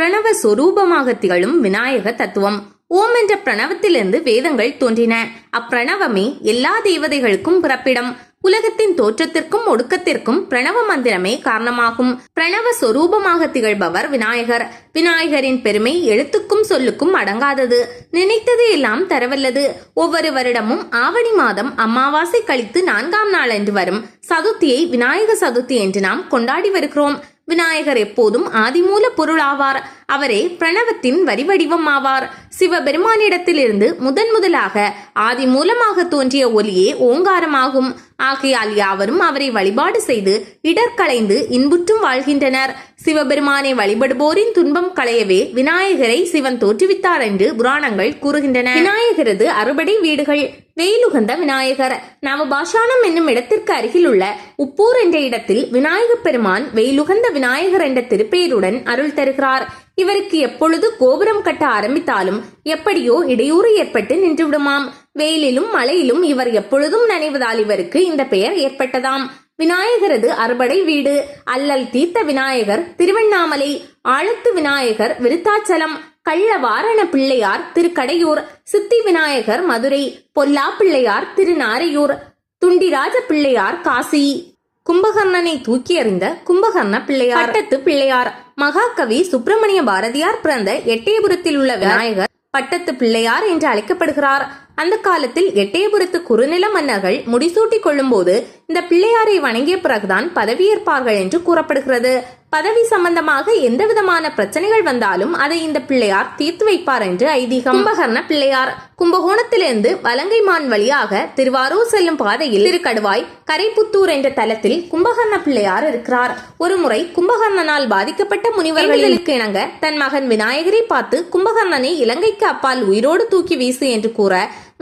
பிரணவ சொரூபமாக திகழும் விநாயக தத்துவம். ஓம் என்ற பிரணவத்திலிருந்து வேதங்கள் தோன்றின. அப்பிரணவமே எல்லா தேவதைகளுக்கும் பிறப்பிடம். உலகத்தின் தோற்றத்திற்கும் ஒடுக்கத்திற்கும் பிரணவ மந்திரமே காரணமாகும். பிரணவ சொரூபமாக திகழ்பவர் விநாயகர். விநாயகரின் பெருமை எழுத்துக்கும் சொல்லுக்கும் அடங்காதது. நினைத்தது எல்லாம் தரவல்லது. ஒவ்வொரு வருடமும் ஆவணி மாதம் அமாவாசை கழித்து நான்காம் நாள் என்று வரும் சதுர்த்தியை விநாயக சதுர்த்தி என்று நாம் கொண்டாடி வருகிறோம். விநாயகர் எப்போதும் ஆதிமூல பொருளாவார். அவரே பிரணவத்தின் வரிவடிவம் ஆவார் சிவபெருமானிடத்திலிருந்து முதன் முதலாக ஆதி மூலமாக தோன்றிய ஒலியே ஓங்காரமாகும். ஆகையால் யாவரும் அவரை வழிபாடு செய்து இடர்களைந்து இன்புற்றும் வாழ்கின்றனர். சிவபெருமானை வழிபடுவோரின் துன்பம் களையவே விநாயகரை சிவன் தோற்றுவித்தார் என்று புராணங்கள் கூறுகின்றன. விநாயகரது அறுபடை வீடுகள் வெயிலுகந்த விநாயகர். நவபாஷானம் என்னும் இடத்திற்கு அருகில் உள்ள உப்பூர் என்ற இடத்தில் விநாயகப் பெருமான் வெயிலுகந்த விநாயகர் என்ற திருப்பெயருடன் அருள் தருகிறார். இவருக்கு எப்பொழுது கோபுரம் கட்ட ஆரம்பித்தாலும் எப்படியோ இடையூறு ஏற்பட்டு நின்றுவிடுமாம். வெயிலிலும் மழையிலும் இவர் எப்பொழுதும் நனைவதால் இவருக்கு இந்த பெயர் ஏற்பட்டதாம். விநாயகரது அறுபடை வீடு அல்லல் தீர்த்த விநாயகர் திருவண்ணாமலை ஆழத்து விநாயகர் விருத்தாச்சலம் கள்ளவாரண பிள்ளையார் திருக்கடையூர் சித்தி விநாயகர் மதுரை பொல்லா பிள்ளையார் திருநாரையூர் துண்டிராஜ பிள்ளையார் காசி. கும்பகர்ணனை தூக்கி எறிந்த கும்பகர்ண பிள்ளையார். பட்டத்து பிள்ளையார் மகாகவி சுப்பிரமணிய பாரதியார் பிறந்த எட்டயபுரத்தில் உள்ள விநாயகர் பட்டத்து பிள்ளையார் என்று அழைக்கப்படுகிறார். அந்த காலத்தில் எட்டயபுரத்து குறுநில மன்னர்கள் முடிசூட்டிக் கொள்ளும்போது இந்த பிள்ளையாரை வணங்கிய பிறகுதான் பதவியேற்பார்கள் என்று கூறப்படுகிறது. பதவி சம்பந்தமாக எந்த விதமான பிரச்சனைகள் வந்தாலும் அதை இந்த பிள்ளையார் தீர்த்து வைப்பார் என்று ஐதீகம். கும்பகர்ண பிள்ளையார் கும்பகோணத்திலிருந்து வலங்கைமான் வழியாக திருவாரூர் செல்லும் பாதையில் திருக்கடுவாய் கரைப்புத்தூர் என்ற தலத்தில் கும்பகர்ண பிள்ளையார் இருக்கிறார். ஒருமுறை கும்பகர்ணனால் பாதிக்கப்பட்ட முனிவர்களுக்கு இணங்க தன் மகன் விநாயகரை பார்த்து கும்பகர்ணனை இலங்கைக்கு அப்பால் உயிரோடு தூக்கி வீசு என்று கூற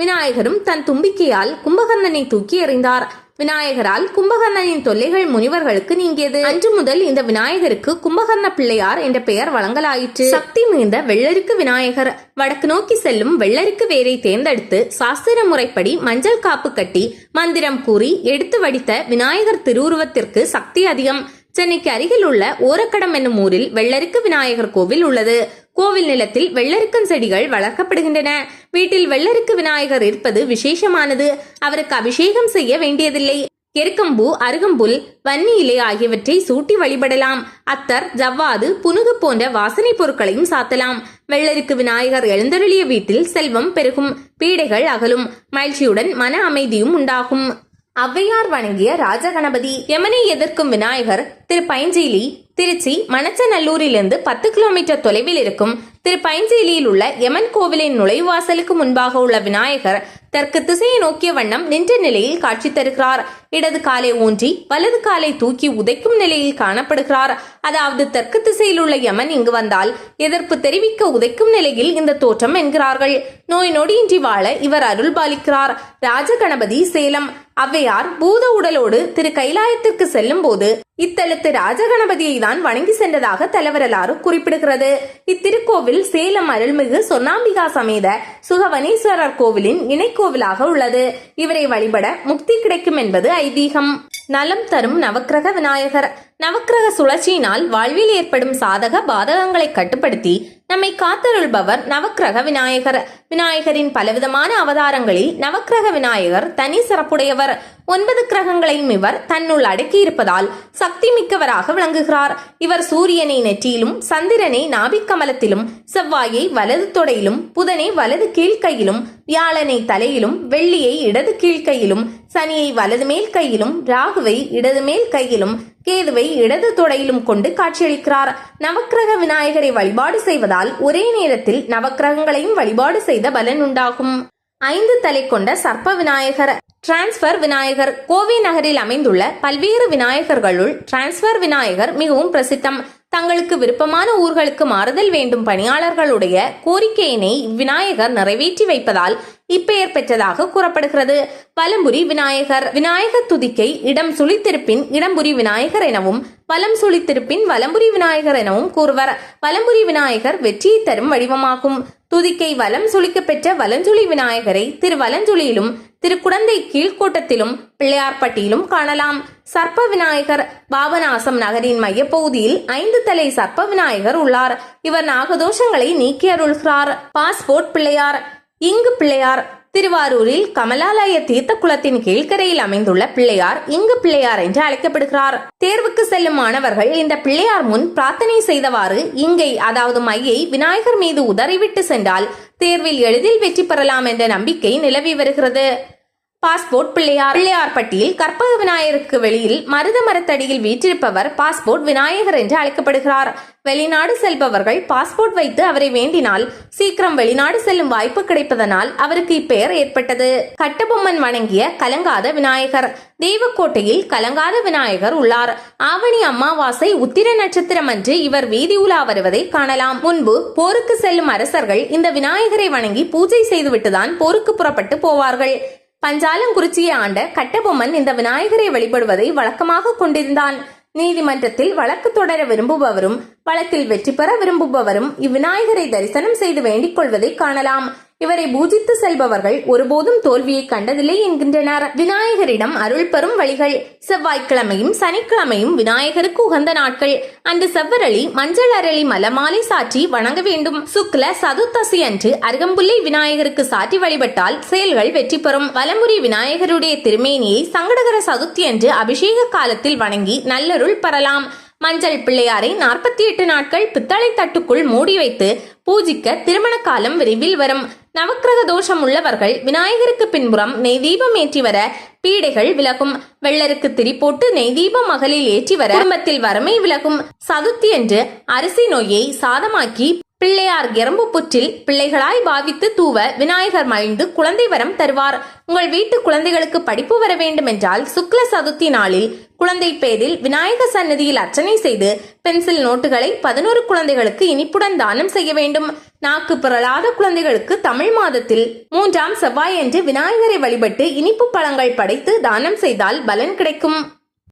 விநாயகரும் தன் தும்பிக்கையால் கும்பகர்ணனை தூக்கி எறிந்தார். விநாயகரால் கும்பகர்ணனின் தொல்லைகள் முனிவர்களுக்கு நீங்கியது. அன்று முதல் இந்த விநாயகருக்கு கும்பகர்ண பிள்ளையார் என்ற பெயர் வழங்கலாயிற்று. சக்தி மிகுந்த வெள்ளருக்கு விநாயகர். வடக்கு நோக்கி செல்லும் வெள்ளருக்கு வேரை தேர்ந்தெடுத்து சாஸ்திர முறைப்படி மஞ்சள் காப்பு கட்டி மந்திரம் கூறி எடுத்து வடித்த விநாயகர் திருவுருவத்திற்கு சக்தி அதிகம். சென்னைக்கு அருகில் உள்ள ஓரக்கடம் என்னும் ஊரில் வெள்ளருக்கு விநாயகர் கோவில் உள்ளது. கோவில் நிலத்தில் வெள்ளரிக்கன் செடிகள் வளர்க்கப்படுகின்றன. வீட்டில் வெள்ளருக்கு விநாயகர் இருப்பது விசேஷமானது. அவருக்கு அபிஷேகம் செய்ய வேண்டியதில்லை. எருக்கம்பூ அருகம்புல் வன்னி இலை ஆகியவற்றை சூட்டி வழிபடலாம். அத்தர் ஜவ்வாது புனுகு போன்ற வாசனை பொருட்களையும் சாத்தலாம். வெள்ளருக்கு விநாயகர் எழுந்தருளிய வீட்டில் செல்வம் பெருகும். பீடைகள் அகலும். மகிழ்ச்சியுடன் மன அமைதியும் உண்டாகும். ஔவையார் வணங்கிய ராஜகணபதி. யமனை எதிர்க்கும் விநாயகர் திரு பைஞ்சேலி திருச்சி மணச்சநல்லூரிலிருந்து பத்து கிலோமீட்டர் தொலைவில் இருக்கும் திரு பைஞ்சேலியில் உள்ள யமன் கோவிலின் நுழைவாசலுக்கு முன்பாக உள்ள விநாயகர் தெற்கு திசையை நோக்கிய வண்ணம் நின்ற நிலையில் காட்சி தருகிறார். இடது காலை ஊன்றி வலது காலை தூக்கி உதைக்கும் நிலையில் காணப்படுகிறார். அதாவது தெற்கு திசையில் உள்ள யமன் இங்கு வந்தால் எதிர்ப்பு தெரிவிக்க உதைக்கும் நிலையில் இந்த தோற்றம் என்கிறார்கள். நோய் நொடியின்றி வாழ இவர் அருள் பாலிக்கிறார். ராஜகணபதி சேலம் அவ்வையார் பூத உடலோடு திரு கைலாயத்திற்கு செல்லும் போது இத்தலத்து ராஜகணபதியை தான் வணங்கி சென்றதாக தலைவரலாறு குறிப்பிடுகிறது. இத்திருக்கோவில் சேலம் அருள்மிகு சொன்னாம்பிகா சமேத சுகவனீஸ்வரர் கோவிலின் இணைக்கோவிலாக உள்ளது. இவரை வழிபட முக்தி கிடைக்கும் என்பது ஐதீகம். நலம் தரும் நவக்கிரக விநாயகர். நவக்கிரக சுழற்சியினால் வாழ்வில் ஏற்படும் சாதக பாதகங்களை கட்டுப்படுத்தி நம்மை காத்தருள்பவர் நவக்கிரக விநாயகர். விநாயகரின் பலவிதமான அவதாரங்களில் நவக்கிரக விநாயகர் தனி சிறப்புடையவர். ஒன்பது கிரகங்களையும் இவர் தன்னுள் அடக்கியிருப்பதால் சக்தி மிக்கவராக விளங்குகிறார். இவர் சூரியனை நெற்றியிலும் சந்திரனை நாபிக்கமலத்திலும் செவ்வாயை வலது தொடையிலும் புதனை வலது கீழ்க்கையிலும் வியாழனை தலையிலும் வெள்ளியை இடது கீழ்க்கையிலும் சனியை வலது மேல் கையிலும் ராகுவை இடது மேல் கையிலும் கேதுவை இடது தொடையிலும் கொண்டு காட்சியளிக்கிறார். நவக்கிரக விநாயகரை வழிபாடு செய்வதால் ஒரே நேரத்தில் நவக்கிரகங்களையும் வழிபாடு செய்த பலன் உண்டாகும். ஐந்து தலை கொண்ட சர்ப்ப விநாயகர் டிரான்ஸ்பர் விநாயகர். கோவை நகரில் அமைந்துள்ள பல்வேறு விநாயகர்களுள் டிரான்ஸ்பர் விநாயகர் மிகவும் பிரசித்தம். தங்களுக்கு விருப்பமான ஊர்களுக்கு மாறுதல் வேண்டும் பணியாளர்களுடைய கோரிக்கையினை விநாயகர் நிறைவேற்றி வைப்பதால் இப்பெயர் பெற்றதாக கூறப்படுகிறது. வலம்புரி விநாயகர் விநாயகர் துதிக்கை இடம் சுழித்திருப்பின் இடம்புரி விநாயகர் எனவும் வலம் சுழித்திருப்பின் வலம்புரி விநாயகர் எனவும் கூறுவர். பலம்புரி விநாயகர் வெற்றியை தரும் வடிவமாகும். துதிக்கை வலம் சுளிக்க பெற்ற வலஞ்சுழி விநாயகரை திரு வலஞ்சுழியிலும் திரு குடந்தை கீழ்கோட்டத்திலும் பிள்ளையார்பட்டியிலும் காணலாம். சர்ப்ப விநாயகர் பாபநாசம் நகரின் மையப்பகுதியில் ஐந்து தலை சர்ப்ப விநாயகர் உள்ளார். இவர் நாகதோஷங்களை நீக்கி அருள்கிறார். பாஸ்போர்ட் பிள்ளையார். இங்கு பிள்ளையார் திருவாரூரில் கமலாலய தீர்த்த குளத்தின் கீழ்கரையில் அமைந்துள்ள பிள்ளையார் இங்கு பிள்ளையார் என்று அழைக்கப்படுகிறார். தேர்வுக்கு செல்லும் மாணவர்கள் இந்த பிள்ளையார் முன் பிரார்த்தனை செய்தவாறு இங்கை அதாவது மையை விநாயகர் மீது உதறிவிட்டு சென்றால் தேர்வில் எளிதில் வெற்றி பெறலாம் என்ற நம்பிக்கை நிலவி வருகிறது. பாஸ்போர்ட் பிள்ளையார். பிள்ளையார்பட்டியில் கற்பக விநாயகருக்கு வெளியில் மருத மரத்தடியில் வீற்றிருப்பவர் பாஸ்போர்ட் விநாயகர் என்று அழைக்கப்படுகிறார். வெளிநாடு செல்பவர்கள் பாஸ்போர்ட் வைத்து அவரை வேண்டினால் சீக்கிரம் வெளிநாடு செல்லும் வாய்ப்பு கிடைப்பதனால் அவருக்கு இப்பெயர் ஏற்பட்டது. கட்டபொம்மன் வணங்கிய கலங்காத விநாயகர். தெய்வக்கோட்டையில் கலங்காத விநாயகர் உள்ளார். ஆவணி அமாவாசை உத்திர நட்சத்திரம் அன்று இவர் வீதி உலா வருவதை காணலாம். முன்பு போருக்கு செல்லும் அரசர்கள் இந்த விநாயகரை வணங்கி பூஜை செய்துவிட்டுதான் போருக்கு புறப்பட்டு போவார்கள். பஞ்சாலங்குறிச்சியை ஆண்ட கட்டபொம்மன் இந்த விநாயகரை வழிபடுவதை வழக்கமாக கொண்டிருந்தான். நீதிமன்றத்தில் வழக்கு தொடர விரும்புபவரும் வழக்கில் வெற்றி பெற விரும்புபவரும் இவ்விநாயகரை தரிசனம் செய்து வேண்டிக் கொள்வதை காணலாம். இவரை பூஜித்து செல்பவர்கள் ஒருபோதும் தோல்வியை கண்டதில்லை என்கின்றனர். விநாயகரிடம் அருள் பெறும் வழிகள் செவ்வாய்க்கிழமையும் சனிக்கிழமையும் விநாயகருக்கு உகந்த நாட்கள். அன்று செவ்வரளி மஞ்சள் அரளி மலமாலை சாற்றி வணங்க வேண்டும். சுக்ல சதுர்த்தசி அன்று அருகம்புள்ளை விநாயகருக்கு சாற்றி வழிபட்டால் செயல்கள் வெற்றி பெறும். வலமுறை விநாயகருடைய திருமேனியை சங்கடகர சதுர்த்தி அன்று அபிஷேக காலத்தில் வணங்கி நல்லருள் பெறலாம். மஞ்சள் பிள்ளையாரை நாற்பத்தி எட்டு நாட்கள் பித்தளை தட்டுக்குள் மூடி வைத்து பூஜிக்க திருமண காலம் விரைவில் வரும். நவக்கிரக தோஷம் உள்ளவர்கள் விநாயகருக்கு பின்புறம் நெய் தீபம் ஏற்றி வர பீடைகள் விலகும். வெள்ளருக்கு திரி போட்டு நெய் தீபம் மகளில் ஏற்றி வர குடும்பத்தில் வறுமை விலகும். சதுர்த்தி என்று அரிசி நோயை சாதமாக்கி பிள்ளையார் எறும்பு புற்றில் பிள்ளைகளாய் பாவித்து தூவ விநாயகர் மகிழ்ந்து குழந்தை வரம் தருவார். உங்கள் வீட்டு குழந்தைகளுக்கு படிப்பு வர வேண்டும் என்றால் சுக்ல சதுர்த்தி நாளில் குழந்தை பேரில் விநாயகர் சன்னதியில் அர்ச்சனை செய்து பென்சில் நோட்டுகளை பதினோரு குழந்தைகளுக்கு இனிப்புடன் தானம் செய்ய வேண்டும். நாக்கு பிறளாத குழந்தைகளுக்கு தமிழ் மாதத்தில் மூன்றாம் செவ்வாயன்று விநாயகரை வழிபட்டு இனிப்பு பழங்கள் படைத்து தானம் செய்தால் பலன் கிடைக்கும்.